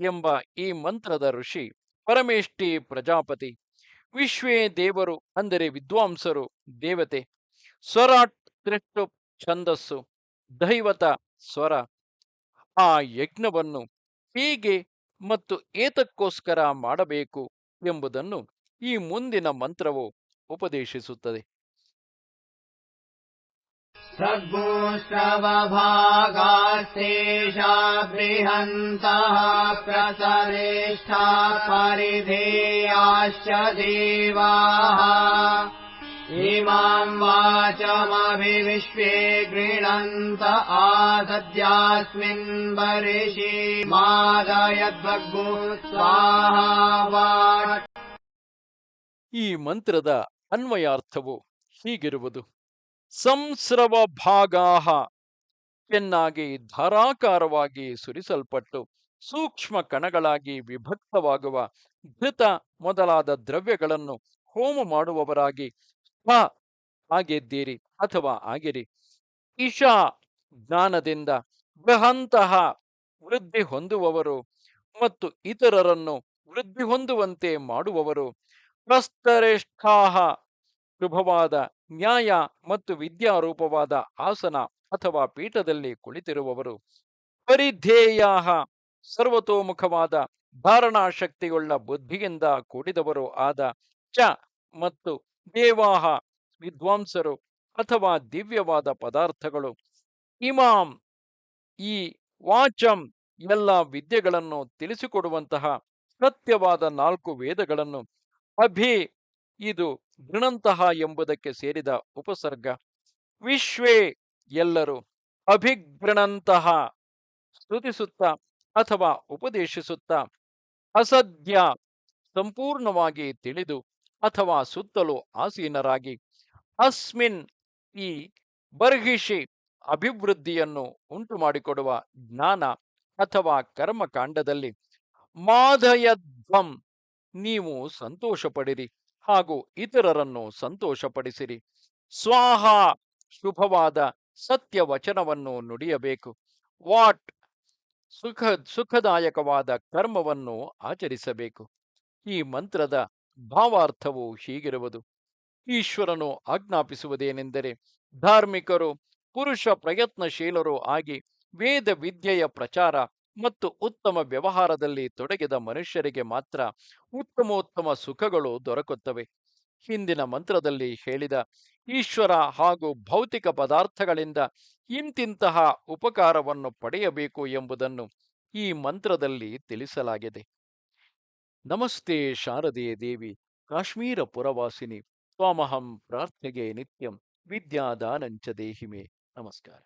ಎಂಬ ಈ ಮಂತ್ರದ ಋಷಿ ಪರಮೇಷ್ಠಿ ಪ್ರಜಾಪತಿ. ವಿಶ್ವೇ ದೇವರು ಅಂದರೆ ವಿದ್ವಾಂಸರು, ದೇವತೆ. ಸ್ವರಾಟ್ ತ್ರಿಷ್ಟು ಛಂದಸ್ಸು, ದೈವತ ಸ್ವರ. ಆ ಯಜ್ಞವನ್ನು ಹೀಗೆ ಮತ್ತು ಏತಕ್ಕೋಸ್ಕರ ಮಾಡಬೇಕು ಎಂಬುದನ್ನು ಈ ಮುಂದಿನ ಮಂತ್ರವು ಉಪದೇಶಿಸುತ್ತದೆ. सद्गोश्रवभागास्तेषा बृहन्तः प्रसरेष्ठा परिधेयाश्च देवाः इमाम् वाचमभिविश्वे गृह्णन्त आसद्यास्मिन् वर्षि मादयद्भग्गो स्वाहा वाट् ಈ ಮಂತ್ರದ ಅನ್ವಯಾರ್ಥವು ಹೀಗಿರುವುದು ಸಂಸ್ರವ ಭಾಗಾಹ ಚೆನ್ನಾಗಿ ಧಾರಾಕಾರವಾಗಿ ಸುರಿಸಲ್ಪಟ್ಟು ಸೂಕ್ಷ್ಮ ಕಣಗಳಾಗಿ ವಿಭಕ್ತವಾಗುವ ಘೃತ ಮೊದಲಾದ ದ್ರವ್ಯಗಳನ್ನು ಹೋಮ ಮಾಡುವವರಾಗಿ ಸ್ವ ಆಗಿದ್ದೀರಿ ಅಥವಾ ಆಗಿರಿ. ಇಶಾ ಜ್ಞಾನದಿಂದ ಬೃಹಂತಹ ವೃದ್ಧಿ ಹೊಂದುವವರು ಮತ್ತು ಇತರರನ್ನು ವೃದ್ಧಿ ಹೊಂದುವಂತೆ ಮಾಡುವವರು ಪ್ರಸ್ತರೇಷ್ಠಾಹ ಶುಭವಾದ ನ್ಯಾಯ ಮತ್ತು ವಿದ್ಯಾರೂಪವಾದ ಆಸನ ಅಥವಾ ಪೀಠದಲ್ಲಿ ಕುಳಿತಿರುವವರು ಪರಿಧೇಯ ಸರ್ವತೋಮುಖವಾದ ಧಾರಣಾ ಶಕ್ತಿಯುಳ್ಳ ಬುದ್ಧಿಯಿಂದ ಕೂಡಿದವರು ಆದ ಚ ಮತ್ತು ದೇವಾಹ, ವಿದ್ವಾಂಸರು ಅಥವಾ ದಿವ್ಯವಾದ ಪದಾರ್ಥಗಳು. ಇಮಾಂ, ಈ ವಾಚಂ ಎಲ್ಲ ವಿದ್ಯೆಗಳನ್ನು ತಿಳಿಸಿಕೊಡುವಂತಹ ಸತ್ಯವಾದ ನಾಲ್ಕು ವೇದಗಳನ್ನು ಅಭಿ, ಇದು ಗೃಣಂತಹ ಎಂಬುದಕ್ಕೆ ಸೇರಿದ ಉಪಸರ್ಗ. ವಿಶ್ವೇ ಎಲ್ಲರೂ ಅಭಿಗೃಣಂತಹ ಸ್ತುತಿಸುತ್ತಾ ಅಥವಾ ಉಪದೇಶಿಸುತ್ತಾ ಅಸದ್ಯ ಸಂಪೂರ್ಣವಾಗಿ ತಿಳಿದು ಅಥವಾ ಸುತ್ತಲೂ ಆಸೀನರಾಗಿ ಅಸ್ಮಿನ್ ಈ ಬರ್ಹಿಷಿ ಅಭಿವೃದ್ಧಿಯನ್ನು ಉಂಟು ಮಾಡಿಕೊಡುವ ಜ್ಞಾನ ಅಥವಾ ಕರ್ಮಕಾಂಡದಲ್ಲಿ ಮಾಧಯಧ್ವಂ ನೀವು ಸಂತೋಷಪಡಿರಿ. ಹಾಗೂ ಇತರರನ್ನು ಸಂತೋಷಪಡಿಸಿರಿ. ಸ್ವಾಹ ಶುಭವಾದ ಸತ್ಯ ವಚನವನ್ನು ನುಡಿಯಬೇಕು. ವಾಟ್ ಸುಖ ಸುಖದಾಯಕವಾದ ಕರ್ಮವನ್ನು ಆಚರಿಸಬೇಕು. ಈ ಮಂತ್ರದ ಭಾವಾರ್ಥವು ಹೀಗಿರುವುದು. ಈಶ್ವರನು ಆಜ್ಞಾಪಿಸುವುದೇನೆಂದರೆ ಧಾರ್ಮಿಕರು, ಪುರುಷ ಪ್ರಯತ್ನಶೀಲರು ಆಗಿ ವೇದ ವಿದ್ಯೆಯ ಪ್ರಚಾರ ಮತ್ತು ಉತ್ತಮ ವ್ಯವಹಾರದಲ್ಲಿ ತೊಡಗಿದ ಮನುಷ್ಯರಿಗೆ ಮಾತ್ರ ಉತ್ತಮೋತ್ತಮ ಸುಖಗಳು ದೊರಕುತ್ತವೆ. ಹಿಂದಿನ ಮಂತ್ರದಲ್ಲಿ ಹೇಳಿದ ಈಶ್ವರ ಹಾಗೂ ಭೌತಿಕ ಪದಾರ್ಥಗಳಿಂದ ಇಂತಿಂತಹ ಉಪಕಾರವನ್ನು ಪಡೆಯಬೇಕು ಎಂಬುದನ್ನು ಈ ಮಂತ್ರದಲ್ಲಿ ತಿಳಿಸಲಾಗಿದೆ. ನಮಸ್ತೆ ಶಾರದೆ ದೇವಿ, ಕಾಶ್ಮೀರ ಪುರವಾಸಿನಿ, ತ್ವಾಮಹಂ ಪ್ರಾರ್ಥನೆಗೆ ನಿತ್ಯಂ ವಿದ್ಯಾದಾನಂಚ ದೇಹಿಮೆ. ನಮಸ್ಕಾರ.